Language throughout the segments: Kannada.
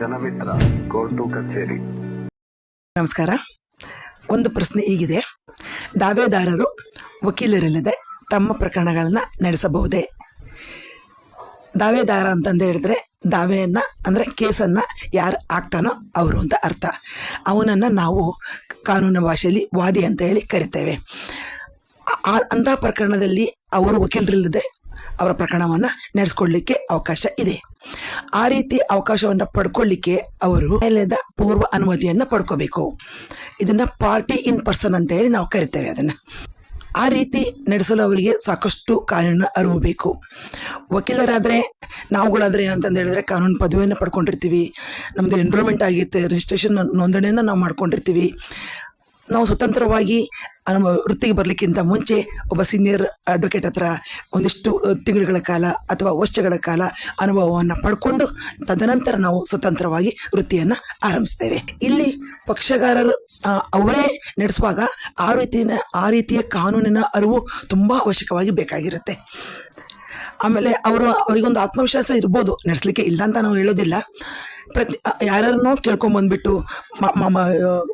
ಜನಮಿತ್ರ ಕೋರ್ಟು ಕಚೇರಿ. ನಮಸ್ಕಾರ. ಒಂದು ಪ್ರಶ್ನೆ ಹೀಗಿದೆ. ದಾವೆದಾರರು ವಕೀಲರಿಲ್ಲದೆ ತಮ್ಮ ಪ್ರಕರಣಗಳನ್ನು ನಡೆಸಬಹುದೇ? ದಾವೆದಾರ ಅಂತಂದು ಹೇಳಿದ್ರೆ ದಾವೆಯನ್ನು, ಅಂದರೆ ಕೇಸನ್ನು ಯಾರು ಆಗ್ತಾನೋ ಅವರು ಅಂತ ಅರ್ಥ. ಅವನನ್ನು ನಾವು ಕಾನೂನು ಭಾಷೆಯಲ್ಲಿ ವಾದಿ ಅಂತ ಹೇಳಿ ಕರಿತೇವೆ. ಅಂತಹ ಪ್ರಕರಣದಲ್ಲಿ ಅವರು ವಕೀಲರಿಲ್ಲದೆ ಅವರ ಪ್ರಕರಣವನ್ನು ನಡೆಸ್ಕೊಳ್ಳಿಕ್ಕೆ ಅವಕಾಶ ಇದೆ. ಆ ರೀತಿ ಅವಕಾಶವನ್ನು ಪಡ್ಕೊಳ್ಳಿಕ್ಕೆ ಅವರು ನ್ಯಾಯಾಲಯದ ಪೂರ್ವ ಅನುಮತಿಯನ್ನು ಪಡ್ಕೋಬೇಕು. ಇದನ್ನು ಪಾರ್ಟಿ ಇನ್ ಪರ್ಸನ್ ಅಂತ ಹೇಳಿ ನಾವು ಕರಿತೇವೆ ಅದನ್ನು. ಆ ರೀತಿ ನಡೆಸಲು ಅವರಿಗೆ ಸಾಕಷ್ಟು ಕಾನೂನು ಅರಿವು ಬೇಕು. ವಕೀಲರಾದರೆ, ನಾವುಗಳಾದರೆ ಏನಂತಂದು ಹೇಳಿದ್ರೆ ಕಾನೂನು ಪದವಿಯನ್ನು ಪಡ್ಕೊಂಡಿರ್ತೀವಿ. ನಮ್ಮದು ಎನ್ರೋಲ್ಮೆಂಟ್ ಆಗಿರುತ್ತೆ ರಿಜಿಸ್ಟ್ರೇಷನ್ ನೋಂದಣಿಯನ್ನು ನಾವು ಮಾಡ್ಕೊಂಡಿರ್ತೀವಿ. ನಾವು ಸ್ವತಂತ್ರವಾಗಿ ನಮ್ಮ ವೃತ್ತಿಗೆ ಬರಲಿಕ್ಕಿಂತ ಮುಂಚೆ ಒಬ್ಬ ಸೀನಿಯರ್ ಅಡ್ವೊಕೇಟ್ ಹತ್ರ ಒಂದಿಷ್ಟು ತಿಂಗಳುಗಳ ಕಾಲ ಅಥವಾ ವರ್ಷಗಳ ಕಾಲ ಅನುಭವವನ್ನು ಪಡ್ಕೊಂಡು ತದನಂತರ ನಾವು ಸ್ವತಂತ್ರವಾಗಿ ವೃತ್ತಿಯನ್ನು ಆರಂಭಿಸ್ತೇವೆ. ಇಲ್ಲಿ ಪಕ್ಷಗಾರರು ಅವರೇ ನಡೆಸುವಾಗ ಆ ರೀತಿಯ ಆ ರೀತಿಯ ಕಾನೂನಿನ ಅರಿವು ತುಂಬ ಅವಶ್ಯಕವಾಗಿ ಬೇಕಾಗಿರುತ್ತೆ. ಆಮೇಲೆ ಅವರು, ಅವರಿಗೊಂದು ಆತ್ಮವಿಶ್ವಾಸ ಇರ್ಬೋದು, ನಡೆಸಲಿಕ್ಕೆ ಇಲ್ಲ ಅಂತ ನಾವು ಹೇಳೋದಿಲ್ಲ. ಪ್ರತಿ ಯಾರನ್ನೋ ಕೇಳ್ಕೊಂಬಂದ್ಬಿಟ್ಟು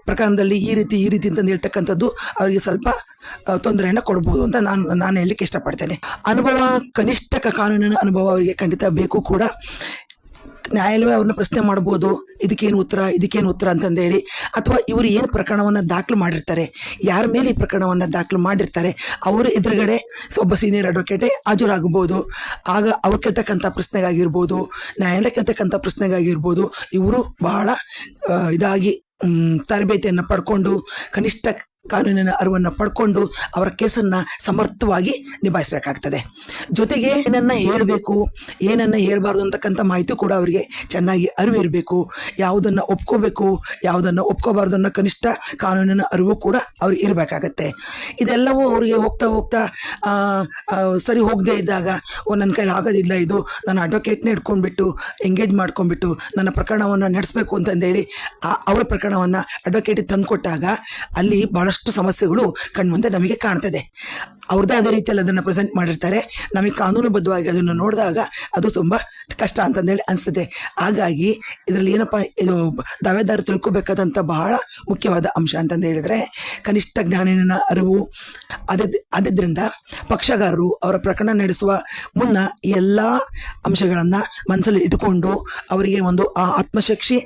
ಪ್ರಕರಣದಲ್ಲಿ ಈ ರೀತಿ ಈ ರೀತಿ ಅಂತಂದು ಹೇಳ್ತಕ್ಕಂಥದ್ದು ಅವರಿಗೆ ಸ್ವಲ್ಪ ತೊಂದರೆಯನ್ನು ಕೊಡ್ಬೋದು ಅಂತ ನಾನು ನಾನು ಹೇಳಲಿಕ್ಕೆ ಇಷ್ಟಪಡ್ತೇನೆ. ಅನುಭವ ಕನಿಷ್ಠ ಕಾನೂನಿನ ಅನುಭವ ಅವರಿಗೆ ಖಂಡಿತ ಬೇಕು ಕೂಡ. ನ್ಯಾಯಾಲಯ ಅವ್ರನ್ನ ಪ್ರಶ್ನೆ ಮಾಡ್ಬೋದು, ಇದಕ್ಕೇನು ಉತ್ತರ ಇದಕ್ಕೇನು ಉತ್ತರ ಅಂತಂದೇಳಿ. ಅಥವಾ ಇವರು ಏನು ಪ್ರಕರಣವನ್ನು ದಾಖಲು ಮಾಡಿರ್ತಾರೆ, ಯಾರ ಮೇಲೆ ಈ ಪ್ರಕರಣವನ್ನು ದಾಖಲು ಮಾಡಿರ್ತಾರೆ, ಅವರ ಎದುರುಗಡೆ ಒಬ್ಬ ಸೀನಿಯರ್ ಅಡ್ವೊಕೇಟೇ ಹಾಜರಾಗಬಹುದು. ಆಗ ಅವ್ರು ಕೇಳ್ತಕ್ಕಂಥ ಪ್ರಶ್ನೆಗಾಗಿರ್ಬೋದು, ನ್ಯಾಯಾಲಯ ಕೇಳ್ತಕ್ಕಂಥ ಪ್ರಶ್ನೆಗಾಗಿರ್ಬೋದು, ಇವರು ಬಹಳ ಇದಾಗಿ ತರಬೇತಿಯನ್ನು ಪಡ್ಕೊಂಡು ಕನಿಷ್ಠ ಕಾನೂನಿನ ಅರಿವನ್ನು ಪಡ್ಕೊಂಡು ಅವರ ಕೇಸನ್ನು ಸಮರ್ಥವಾಗಿ ನಿಭಾಯಿಸಬೇಕಾಗ್ತದೆ. ಜೊತೆಗೆ ಏನನ್ನು ಹೇಳಬೇಕು, ಏನನ್ನು ಹೇಳಬಾರ್ದು ಅಂತಕ್ಕಂಥ ಮಾಹಿತಿ ಕೂಡ ಅವರಿಗೆ ಚೆನ್ನಾಗಿ ಅರಿವಿರಬೇಕು. ಯಾವುದನ್ನು ಒಪ್ಕೋಬೇಕು, ಯಾವುದನ್ನು ಒಪ್ಕೋಬಾರ್ದು ಅನ್ನೋ ಕನಿಷ್ಠ ಕಾನೂನಿನ ಅರಿವು ಕೂಡ ಅವ್ರಿಗೆ ಇರಬೇಕಾಗತ್ತೆ. ಇದೆಲ್ಲವೂ ಅವರಿಗೆ ಹೋಗ್ತಾ ಹೋಗ್ತಾ ಸರಿ ಹೋಗದೇ ಇದ್ದಾಗ, ಓ ನನ್ನ ಕೈಲಿ ಆಗೋದಿಲ್ಲ ಇದು, ನನ್ನ ಅಡ್ವೊಕೇಟ್ನೇ ಇಟ್ಕೊಂಡ್ಬಿಟ್ಟು ಎಂಗೇಜ್ ಮಾಡ್ಕೊಂಡ್ಬಿಟ್ಟು, ನನ್ನ ಪ್ರಕರಣವನ್ನು ನಡೆಸಬೇಕು ಅಂತಂದೇಳಿ ಅವರ ಪ್ರಕರಣವನ್ನು ಅಡ್ವೊಕೇಟಿಗೆ ತಂದುಕೊಟ್ಟಾಗ ಅಲ್ಲಿ ಭಾಳಷ್ಟು ಸಮಸ್ಯೆಗಳು ಕಣ್ಮುಂದೆ ನಮಗೆ ಕಾಣ್ತದೆ. ಅವ್ರದ್ದೇ ಅದೇ ರೀತಿಯಲ್ಲಿ ಅದನ್ನು ಪ್ರೆಸೆಂಟ್ ಮಾಡಿರ್ತಾರೆ. ನಮಗೆ ಕಾನೂನುಬದ್ಧವಾಗಿ ಅದನ್ನು ನೋಡಿದಾಗ ಅದು ತುಂಬ ಕಷ್ಟ ಅಂತಂದೇಳಿ ಅನಿಸ್ತದೆ. ಹಾಗಾಗಿ ಇದರಲ್ಲಿ ಏನಪ್ಪ, ಇದು ದಾವೆದಾರರು ತಿಳ್ಕೊಬೇಕಾದಂಥ ಬಹಳ ಮುಖ್ಯವಾದ ಅಂಶ ಅಂತಂದು ಹೇಳಿದರೆ, ಕನಿಷ್ಠ ಜ್ಞಾನಿನ ಅರಿವು ಅದ ಆದ್ದರಿಂದ ಪಕ್ಷಗಾರರು ಅವರ ಪ್ರಕರಣ ನಡೆಸುವ ಮುನ್ನ ಎಲ್ಲ ಅಂಶಗಳನ್ನು ಮನಸ್ಸಲ್ಲಿ ಇಟ್ಟುಕೊಂಡು ಅವರಿಗೆ ಒಂದು ಆ ಆತ್ಮಶಕ್ತಿ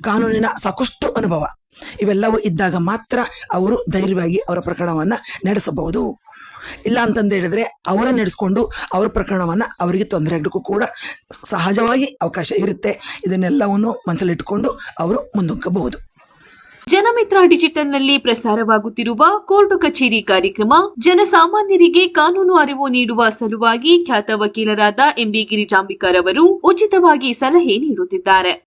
ಕಾನೂನಿನ ಸಾಕಷ್ಟು ಅನುಭವ. ಇವೆಲ್ಲವೂ ಇದ್ದಾಗ ಮಾತ್ರ ಅವರು ಧೈರ್ಯವಾಗಿ ಅವರ ಪ್ರಕರಣವನ್ನು ನಡೆಸಬಹುದು. ಇಲ್ಲ ಅಂತಂದು ಹೇಳಿದ್ರೆ ಅವರ ನಡೆಸ್ಕೊಂಡು ಅವರ ಪ್ರಕರಣವನ್ನು ಅವರಿಗೆ ತೊಂದರೆ ಆಗಲಿಕ್ಕೂ ಕೂಡ ಸಹಜವಾಗಿ ಅವಕಾಶ ಇರುತ್ತೆ. ಇದನ್ನೆಲ್ಲವನ್ನು ಮನಸ್ಸಲ್ಲಿಟ್ಟುಕೊಂಡು ಅವರು ಮುಂದುಕಬಹುದು. ಜನಮಿತ್ರ ಡಿಜಿಟಲ್ನಲ್ಲಿ ಪ್ರಸಾರವಾಗುತ್ತಿರುವ ಕೋರ್ಟು ಕಚೇರಿ ಕಾರ್ಯಕ್ರಮ ಜನಸಾಮಾನ್ಯರಿಗೆ ಕಾನೂನು ಅರಿವು ನೀಡುವ ಸಲುವಾಗಿ ಖ್ಯಾತ ವಕೀಲರಾದ ಎಂಬಿ ಗಿರಿಜಾಂಬಿಕರ್ ಅವರು ಉಚಿತವಾಗಿ ಸಲಹೆ ನೀಡುತ್ತಿದ್ದಾರೆ.